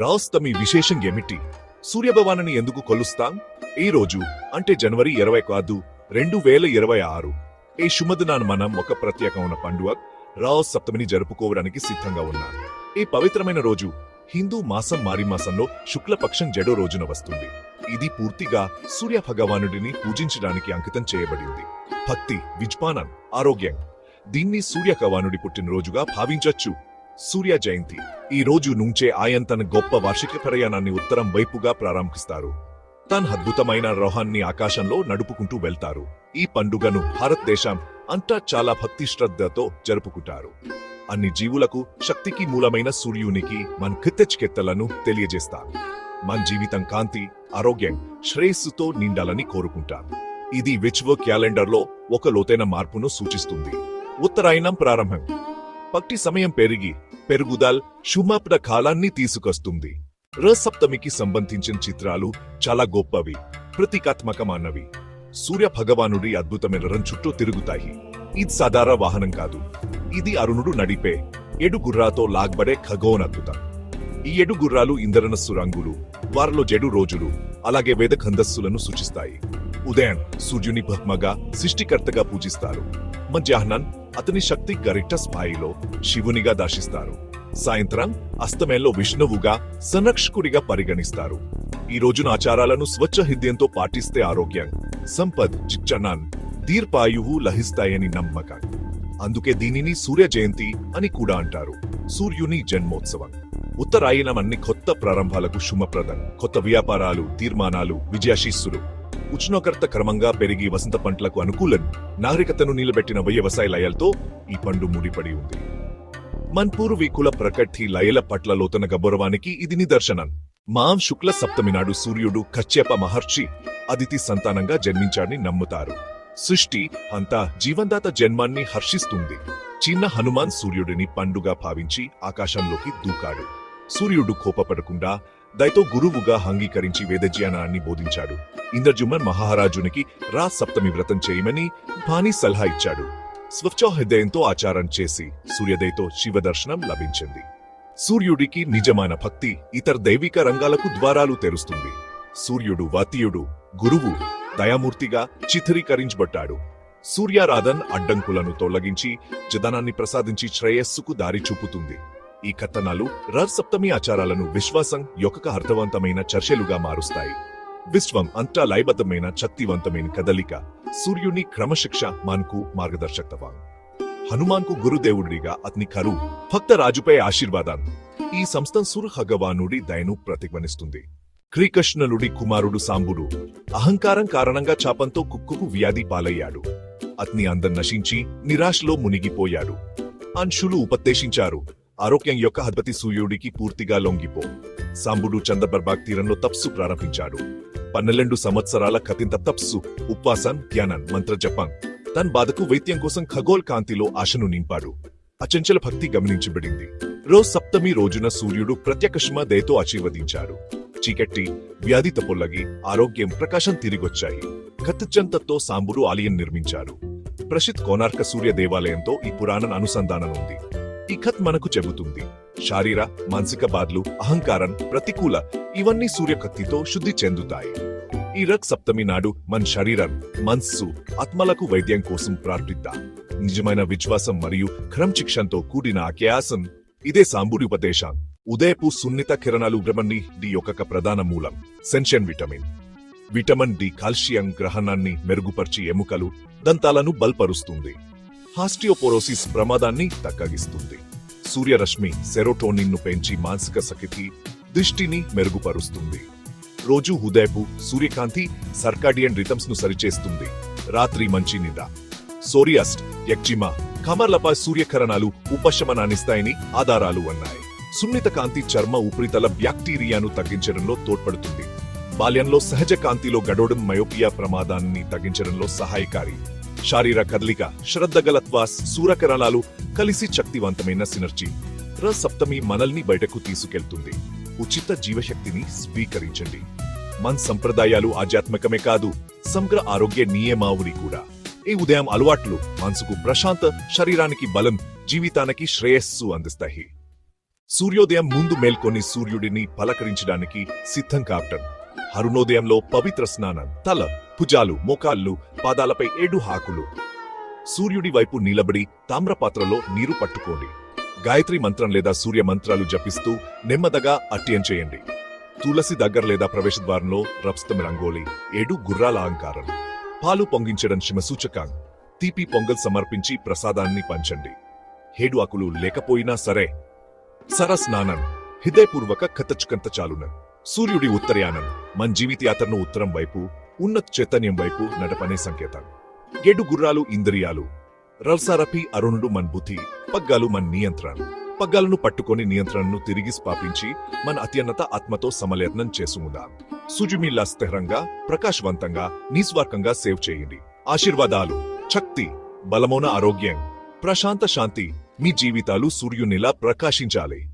రాస్తమి విశేషం ఏమిటి? సూర్యభవానని ఎందుకు కొలుస్తాం? ఈ రోజు అంటే జనవరి ఇరవై కాదు రెండు వేల ఇరవై ఆరు. ఈ శుభదినాన్ని మనం ఒక ప్రత్యేకమైన పండుగ రాస్ సప్తమిని జరుపుకోవడానికి సిద్ధంగా ఉన్నాం. ఈ పవిత్రమైన రోజు హిందూ మాసం మారి మాసంలో శుక్లపక్షం జడో రోజున వస్తుంది. ఇది పూర్తిగా సూర్య భగవానుడిని పూజించడానికి అంకితం చేయబడింది. భక్తి విజ్ఞానం ఆరోగ్యం దీన్ని సూర్య భగవానుడి పుట్టినరోజుగా భావించొచ్చు. సూర్య జయంతి. ఈ రోజు నుంచే ఆయన తన గొప్ప వార్షిక ప్రయాణాన్ని ఉత్తరం వైపుగా ప్రారంభిస్తారు. తన అద్భుతమైన రోహాన్ని ఆకాశంలో నడుపుకుంటూ వెళ్తారు. ఈ పండుగను భారతదేశం అంతా చాలా భక్తి శ్రద్ధతో జరుపుకుంటారు. అన్ని జీవులకు శక్తికి మూలమైన సూర్యునికి మన కృతజ్ఞతలను తెలియజేస్తాం మన జీవితం కాంతి ఆరోగ్యం శ్రేయస్సుతో నిండాలని కోరుకుంటాం ఇది విశ్వ క్యాలెండర్లో ఒక లోతైన మార్పును సూచిస్తుంది. ఉత్తరాయణం ప్రారంభం. పక్టి సమయం పెరిగి పెరుగుదల్ శుభప్ర కాలాన్ని తీసుకొస్తుంది. రసప్తమికి సంబంధించిన చిత్రాలు చాలా గొప్పవి ప్రతీకాత్మకమానవి. సూర్య భగవానుడి అద్భుతమైన రం చుట్టూ తిరుగుతాయి. ఇది సాధారణ వాహనం కాదు. ఇది అరుణుడు నడిపే ఎడుగుర్రాతో లాగ్బడే ఖగోన్ అద్భుతం. ఈ ఏడు గుర్రాలు ఇంద్రనస్సు రంగులు వారిలో జడు రోజులు అలాగే వేద ఖందస్సులను సూచిస్తాయి. ఉదయం సూర్యుని బ్రహ్మగా సృష్టికర్తగా పూజిస్తారు. మధ్యాహ్నం అతని శక్తి గరిష్ట స్థాయిలో శివునిగా దర్శిస్తారు సాయంత్రం అస్తమయంలో విష్ణువుగా సంరక్షకుడిగా పరిగణిస్తారు. ఈ రోజున ఆచారాలను స్వచ్ఛ హృదయంతో పాటిస్తే ఆరోగ్యం సంపద్ చిచ్చనాన్ దీర్ఘాయువు లహిస్తాయని నమ్మకం. అందుకే దీనిని సూర్య జయంతి అని కూడా అంటారు. సూర్యుని జన్మోత్సవం. ఉత్తరాయణం అన్ని కొత్త ప్రారంభాలకు శుభప్రదం. కొత్త వ్యాపారాలు తీర్మానాలు విజయశీస్సులు ఉష్ణోగ్రత క్రమంగా పెరిగి వసంత పంటలకు అనుకూలం నాగరికతను నిలబెట్టిన వ్యవసాయ లయాలతో ఈ పండు ముడిపడి ఉంది. మన్పూర్వీకుల ప్రకటి లయల పట్ల లోతన గౌరవానికి ఇది నిదర్శనం. మాం శుక్ల సప్తమి నాడు సూర్యుడు కచ్చేప మహర్షి అదితి సంతానంగా జన్మించాడని నమ్ముతారు. సృష్టి అంతా జీవందాత జన్మాన్ని హర్షిస్తుంది. చిన్న హనుమాన్ సూర్యుడిని పండుగ భావించి ఆకాశంలోకి దూకాడు. సూర్యుడు కోపపడకుండా దయతో గురువుగా అంగీకరించి వేదజ్ఞానాన్ని బోధించాడు. ఇంద్రజుమన్ మహారాజునికి రా సప్తమి వ్రతం చేయమని భాని సలహా ఇచ్చాడు. స్వచ్ఛహృదయంతో ఆచారం చేసి సూర్యోదయతో శివదర్శనం లభించింది. సూర్యుడికి నిజమైన భక్తి ఇతర దైవిక రంగాలకు ద్వారాలు తెరుస్తుంది. సూర్యుడు వాతీయుడు గురువు దయామూర్తిగా చిత్రీకరించబడ్డాడు. సూర్యారాధన్ అడ్డంకులను తొలగించి జదనాన్ని ప్రసాదించి శ్రేయస్సుకు దారి చూపుతుంది ఈ కథనాలు రర్ సప్తమి ఆచారాలను విశ్వాసం యొక్క అర్థవంతమైన చర్చలుగా మారుస్తాయి. విశ్వం అంతా లయబద్ధమైన శక్తివంతమైన కదలిక సూర్యుని క్రమశిక్ష మనకు మార్గదర్శకత్వం. హనుమాన్కు గురుదేవుడిగా అతని కరు భక్త రాజుపై ఆశీర్వాదం. ఈ సంస్థ సూర్య హగవానుడి దయను ప్రతిధ్వనిస్తుంది. శ్రీకృష్ణులుడి కుమారుడు సాంబుడు అహంకారం కారణంగా చాపంతో కుక్కుకు వ్యాధి పాలయ్యాడు. అతని అందం నశించి నిరాశలో మునిగిపోయాడు. అంశులు ఉపదేశించారు ఆరోగ్యం యొక్క హద్పతి సూర్యుడికి పూర్తిగా లొంగిపో. సాంబుడు చంద్రబర్బాగ్ తీరంలో తప్సు ప్రారంభించాడు. పన్నెండు సంవత్సరాల కతింత తప్సు ఉపాసన్ ధ్యానన్ మంత్ర జపం. తన బాధకు వైద్యం కోసం ఖగోల్ కాంతిలో ఆశను నింపాడు. అచంచల భక్తి గమనించబడింది. రోజ్ సప్తమి రోజున సూర్యుడు ప్రత్యక్షమ దయతో ఆశీర్వదించాడు. చీకట్టి వ్యాధి తప్పొల్లగి ఆరోగ్యం ప్రకాశం తిరిగొచ్చాయి. కత్తిచంతతో సాంబుడు ఆలయం నిర్మించారు ప్రసిద్ధ్ కోనార్క సూర్య దేవాలయంతో ఈ పురాణం అనుసంధానం ఉంది ఈ మనకు చెబుతుంది. శారీర మానసిక బాధలు అహంకారం ప్రతికూల ఇవన్నీ సూర్యకత్తితో శుద్ధి చెందుతాయి. ఈ రక్ సప్తమి నాడు మన శరీరం మనస్సు ఆత్మలకు వైద్యం కోసం ప్రార్థిద్దాం. నిజమైన విశ్వాసం మరియు క్రమశిక్షణతో కూడిన అఖ్యాసం ఇదే సాంబుడి ఉపదేశం. ఉదయపు సున్నిత కిరణాలు విటమిన్ డి యొక్క ప్రధాన మూలం సెన్షన్ విటమిన్. విటమిన్ డి కాల్షియం గ్రహణాన్ని మెరుగుపరిచి ఎముకలు దంతాలను బల్పరుస్తుంది. హాస్టియోపోరోసిస్ ప్రమాదాన్ని తగ్గగిస్తుంది సూర్యరశ్మి సెరోటోనిన్ను పెంచి మానసిక సఖితి దృష్టిని మెరుగుపరుస్తుంది. రోజు ఉదయపు సూర్యకాంతి సర్కాడియన్ రిథమ్స్ను సరిచేస్తుంది. రాత్రి మంచి నిద్ర. సోరియాస్ట్ ఎక్జిమా కమర్లపై సూర్యకరణాలు ఉపశమనాన్నిస్తాయని ఆధారాలు ఉన్నాయి సున్నిత కాంతి చర్మ ఉపరితల బ్యాక్టీరియాను తగ్గించడంలో తోడ్పడుతుంది. బాల్యంలో సహజ కాంతిలో గడవడం మయోపియా ప్రమాదాన్ని తగ్గించడంలో సహాయకారి. శారీర కదలిక శ్రద్ధగలత్వ సూరకరణాలు కలిసి శక్తివంతమైన సినర్జీ. ర సప్తమి మనల్ని బయటకు తీసుకెళ్తుంది. ఉచిత జీవశక్తిని స్వీకరించండి. మన సంప్రదాయాలు ఆధ్యాత్మికమే కాదు సమగ్ర ఆరోగ్య నియమావళి కూడా. ఈ ఉదయం అలవాట్లు మనసుకు ప్రశాంత శరీరానికి బలం జీవితానికి శ్రేయస్సు అందిస్తాయి. సూర్యోదయం ముందు మేల్కొని సూర్యుడిని పలకరించడానికి సిద్ధం కావటం. అరుణోదయంలో పవిత్ర స్నానం తల భుజాలు మోకాళ్ళు పాదాలపై ఏడు హాకులు. సూర్యుడి వైపు నిలబడి తామ్రపాత్రలో నీరు పట్టుకోండి. గాయత్రి మంత్రం లేదా సూర్య మంత్రాలు జపిస్తూ నెమ్మదగా అట్యం చేయండి. తులసి దగ్గర లేదా ప్రవేశద్వారంలో రప్స్తం రంగోలి ఏడు గుర్రాల అలంకారం. పాలు పొంగించడం శిమసూచకం తీపి పొంగల్ సమర్పించి ప్రసాదాన్ని పంచండి. హేడు ఆకులు లేకపోయినా సరే. సర స్నానం హృదయపూర్వక కథచుకంత చాలున. సూర్యుడి ఉత్తరయానం. మన జీవిత యాత్రను ఉత్తరం వైపు ఉన్నత చైతన్యం వైపు నడపనే సంకేతం గెడు గుర్రాలు ఇంద్రియాలు రల్సారపి అరుణుడు మన్ బుద్ధి పగ్గాలు మన్ నియంత్రణ పగ్గాలను పట్టుకొని నియంత్రణను తిరిగి స్థాపించి మన అత్యున్నత ఆత్మతో సమలేతనం చేసుకుందాం. సుజుమిల్లా స్థిరంగా ప్రకాశవంతంగా నిస్వార్థంగా సేవ్ చేయండి. ఆశీర్వాదాలు శక్తి బలమైన ఆరోగ్యం ప్రశాంత శాంతి మీ జీవితాలు సూర్యునిలా ప్రకాశించాలి.